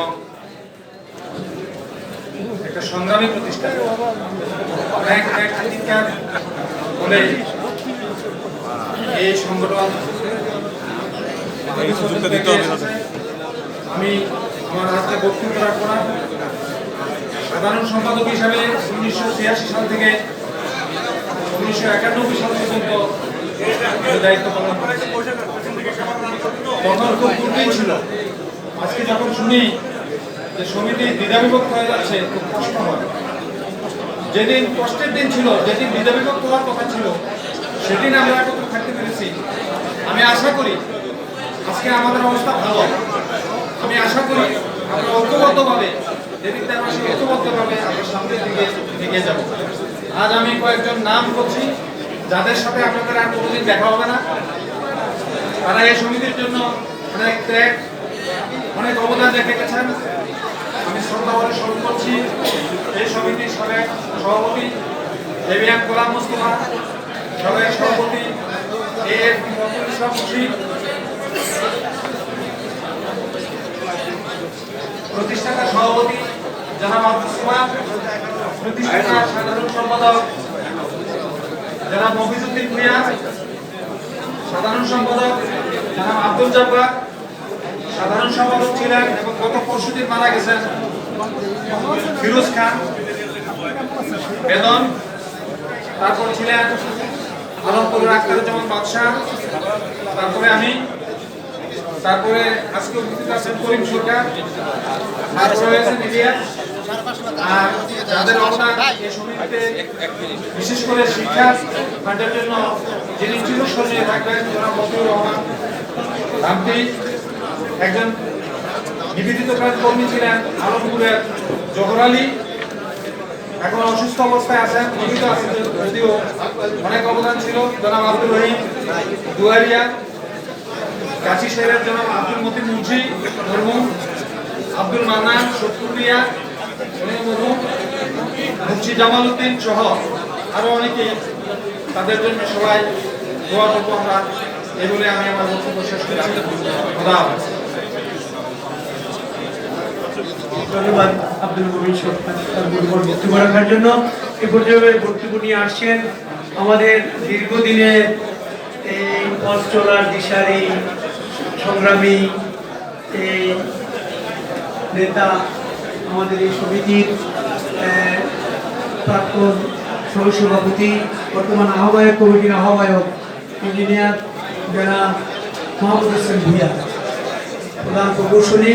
এবং একটা সংগ্রামী প্রতিষ্ঠান। বলে এই সংগঠন আমি আমার আজকে বক্তব্য রাখব না। সাধারণ সম্পাদক হিসাবে উনিশশো ছিয়াশি সাল থেকে উনিশশো একানব্বই সাল পর্যন্ত দায়িত্ব পালন তখন খুব ছিল। আজকে যখন শুনি যে সমিতি দ্বিধাবিভক্ত হয়ে যাচ্ছে, খুব কষ্ট হয়। যেদিন কষ্টের দিন ছিল, যেদিন দ্বিধাবিভক্ত হওয়ার কথা ছিল, সেদিন আমরা একত্র থাকতে পেরেছি। আমি আশা করি আজকে আমাদের অবস্থা ভালো। আমি আশা করি আমরা ঐক্যবদ্ধভাবে দেবিদ্যার মাসে ঐক্যবদ্ধভাবে আমরা সামনের দিকে এগিয়ে যাব। আজ আমি কয়েকজন নাম করছি যাদের সাথে আপনাদের আর কোনোদিন দেখা হবে না। তারা এই সমিতির জন্য অনেক ত্যাগ, অনেক অবদান রেখে গেছেন। আমি শ্রদ্ধা করে স্মরণ করছি। এই সমিতির সাবেক সভাপতি দেবিয়ান গোলাম মুস্তফা, সাবেক সভাপতি প্রতিষ্ঠাতা সভাপতি জনাব আব্দুল প্রতিষ্ঠাতা সাধারণ সম্পাদক জনাব মফিজুদ্দিন ভুইয়া, সাধারণ সম্পাদক জনাব আব্দুল জব্বার, সাধারণ সম্পাদক ছিলেন এবং গত পরশুদিন মারা গেছেন ফিরোজ খান বেদন তারপর ছিলেন আলমপুরের আখতারুজ্জামান বাদশাহ, তারপরে আমি, তারপরে আজকে উপস্থিত আছেন করিম সরকার, তারপরে রয়েছেন ইলিয়াস, আর যাদের অবদান এই সমিতিতে বিশেষ করে শিক্ষা ফান্ডের জন্য যিনি চিরস্মরণীয় থাকবেন জনাব মতিউর রহমান রামতি একজন নিবেদিত কাজ কর্মী ছিলেন আলমপুরের জহর আলী। এখন অসুস্থ অবস্থায় আছেন জীবিত আছেন যদিও অনেক অবদান ছিল। জনাব আব্দুল রহিম দুয়ারিয়া, কাশি শেরের জনাব আব্দুল মতিন মুন্সি মরহুম আব্দুল মান্নান শত্রুরিয়া মরহুম মুন্সি জামাল উদ্দিন সহ আরও অনেকে তাদের জন্য সবাই দোয়া করব আমরা। এই বলে আমি আমার বক্তব্য শেষ করছি। খোদা। ধন্যবাদ আব্দুল মুমিন সরকার বক্তব্য জন্য। এ পর্যায়ে নিয়ে আসছেন আমাদের দীর্ঘদিনের এই দিশারি সংগ্রামী এই নেতা আমাদের এই সমিতির প্রাক্তন সহসভাপতি, বর্তমান আহ্বায়ক, কমিটির আহ্বায়ক, ইঞ্জিনিয়ার যারা মোহাম্মদ হোসেন ভুইয়া। প্রধান প্রকৌশলী